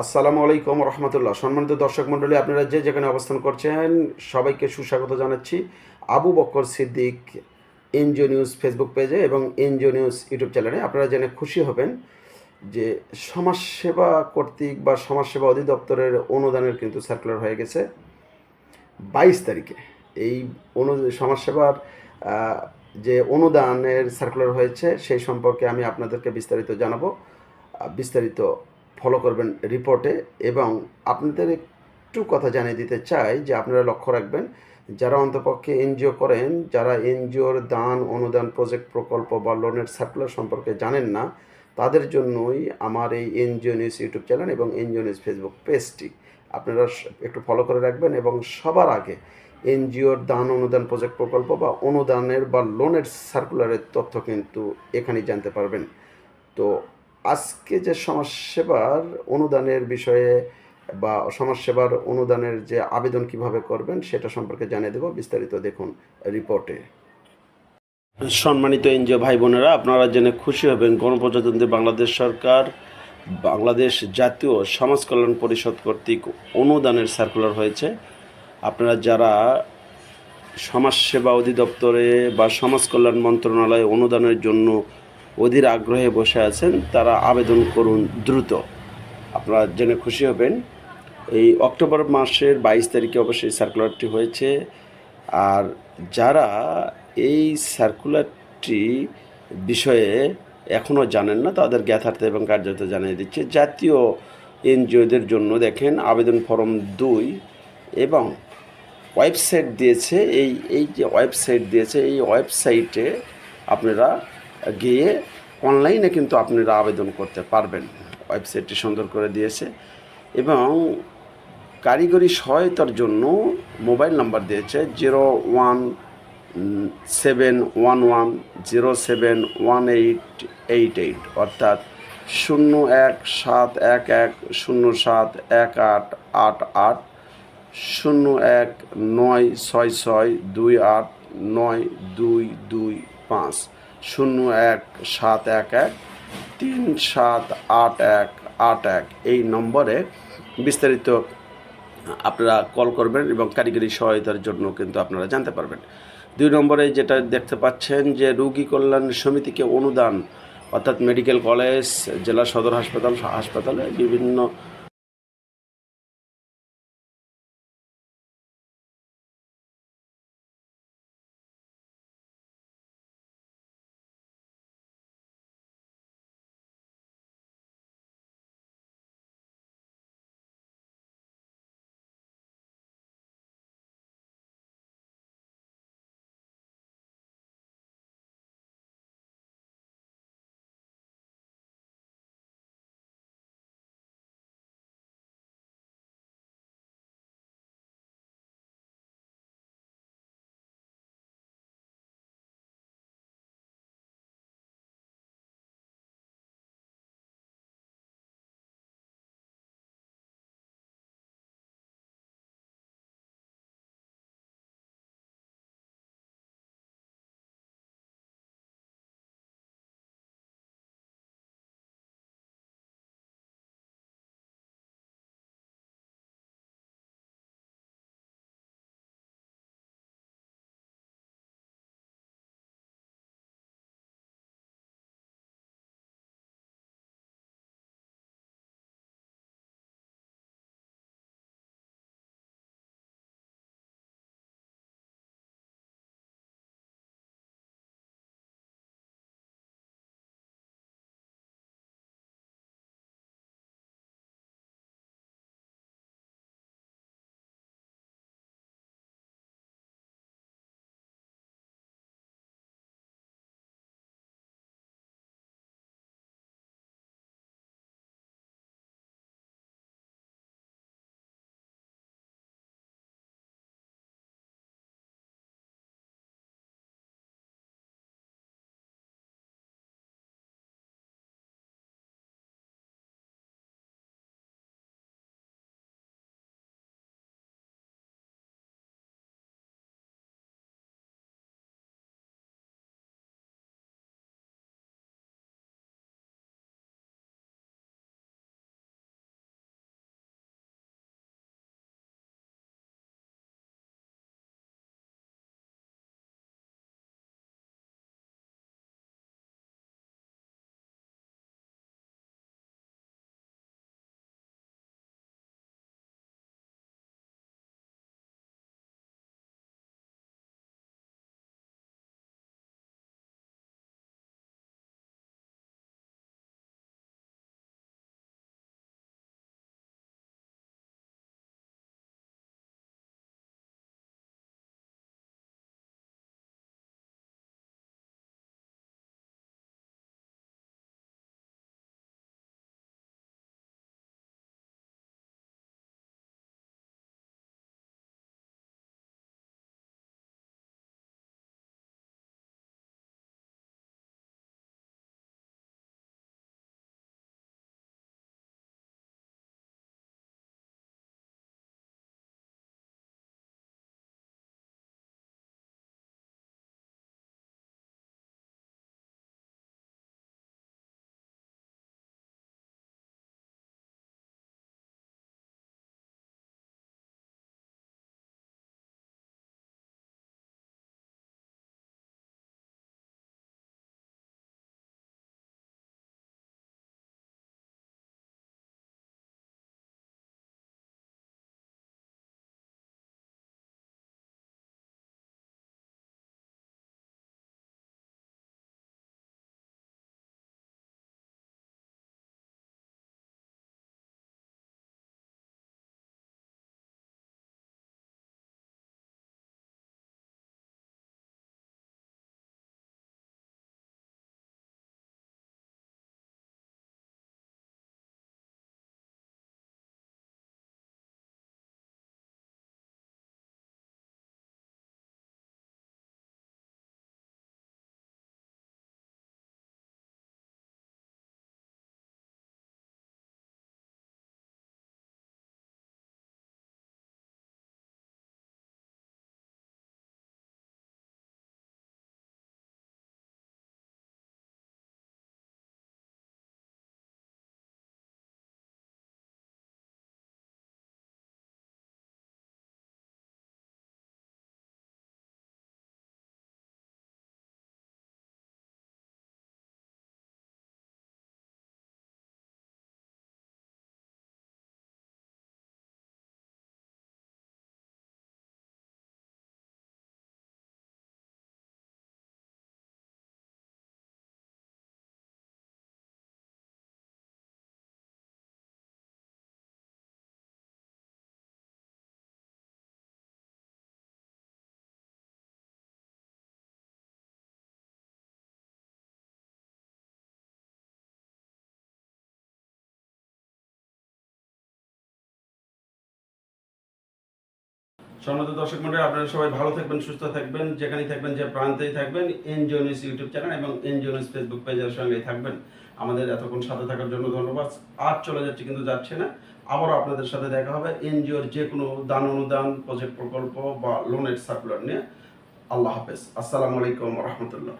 আসসালামু আলাইকুম রহমতুল্লাহ। সম্মানিত দর্শক মণ্ডলী, আপনারা যে যেখানে অবস্থান করছেন, সবাইকে সুস্বাগত জানাচ্ছি Abu Bakkar Siddique NGO news Facebook পেজে এবং এনজিও নিউজ ইউটিউব চ্যানেলে। আপনারা জেনে খুশি হবেন যে সমাজসেবা কর্তৃক বা সমাজসেবা অধিদপ্তরের অনুদানের কিন্তু সার্কুলার হয়ে গেছে বাইশ তারিখে। এই অনু, সমাজসেবার যে অনুদানের সার্কুলার হয়েছে, সেই সম্পর্কে আমি আপনাদেরকে বিস্তারিত জানাব। বিস্তারিত করবেন রিপোর্টে এবং আপনাদের একটু কথা জানিয়ে দিতে চাই যে আপনারা লক্ষ্য রাখবেন, যারা অন্তপক্ষে এনজিও করেন, যারা এনজিওর দান, অনুদান প্রজেক্ট প্রকল্প বা লোনের সার্কুলার সম্পর্কে জানেন না, তাদের জন্যই আমার এই এনজিও নিউজ ইউটিউব চ্যানেল এবং এনজিও নিউজ ফেসবুক পেজটি আপনারা একটু ফলো করে রাখবেন এবং সবার আগে এনজিওর দান, অনুদান প্রজেক্ট প্রকল্প বা অনুদানের বা লোনের সার্কুলারের তথ্য কিন্তু এখানেই জানতে পারবেন। তো আজকে যে সমাজসেবার অনুদানের বিষয়ে বা সমাজসেবার অনুদানের যে আবেদন কীভাবে করবেন সেটা সম্পর্কে জানিয়ে দেব। বিস্তারিত দেখুন রিপোর্টে। সম্মানিত এনজিও ভাই বোনেরা, আপনারা জেনে খুশি হবেন, গণপ্রজাতন্ত্রী বাংলাদেশ সরকার, বাংলাদেশ জাতীয় সমাজ কল্যাণ পরিষদ কর্তৃক অনুদানের সার্কুলার হয়েছে। আপনারা যারা সমাজসেবা অধিদপ্তরে বা সমাজ কল্যাণ মন্ত্রণালয়ে অনুদানের জন্য অধীর আগ্রহে বসে আছেন, তারা আবেদন করুন দ্রুত। আপনারা জেনে খুশি হবেন, এই অক্টোবর মাসের বাইশ তারিখে অবশ্যই সার্কুলারটি হয়েছে। আর যারা এই সার্কুলারটি বিষয়ে এখনও জানেন না, তাদের জ্ঞাতার্থে এবং কার্যত জানিয়ে দিচ্ছে, জাতীয় এনজিওদের জন্য দেখেন, আবেদন ফর্ম দুই এবং ওয়েবসাইট দিয়েছে, এই এই যে ওয়েবসাইট দিয়েছে, এই ওয়েবসাইটে আপনারা গিয়ে অনলাইনে কিন্তু আপনারা আবেদন করতে পারবেন। ওয়েবসাইটটি সুন্দর করে দিয়েছে এবং কারিগরি সহায়তার জন্য মোবাইল নাম্বার দিয়েছে zero one seven one one zero seven one eight eight eight অর্থাৎ শূন্য এক সাত এক এক শূন্য সাত এক আট আট আট শূন্য এক নয় ছয় ছয় দুই আট নয় দুই দুই পাঁচ শূন্য এক সাত এক এক, তিন সাত আট এক আট এক। এই নম্বরে বিস্তারিত আপনারা কল করবেন এবং কারিগরি সহায়তার জন্য কিন্তু আপনারা জানতে পারবেন। দুই নম্বরে যেটা দেখতে পাচ্ছেন যে রোগী কল্যাণ সমিতিকে অনুদান, অর্থাৎ মেডিকেল কলেজ, জেলা সদর হাসপাতাল, হাসপাতালে বিভিন্ন সম্মানিত দর্শক মন্ডলী, আপনারা সবাই ভালো থাকবেন, সুস্থ থাকবেন, যেখানেই থাকবেন, যে প্রান্তেই থাকবেন এনজিও নিউজ ইউটিউব চ্যানেল এবং এনজিও নিউজ ফেসবুক পেজের সঙ্গেই থাকবেন। আমাদের এতক্ষণ সাথে থাকার জন্য ধন্যবাদ। আর চলে যাচ্ছে কিন্তু যাচ্ছে না, আবারও আপনাদের সাথে দেখা হবে এনজিওর যে কোনো দান অনুদান, প্রজেক্ট প্রকল্প বা লোনের সার্কুলার নিয়ে। আল্লাহ হাফেজ। আসসালামু আলাইকুম রহমতুল্লাহ।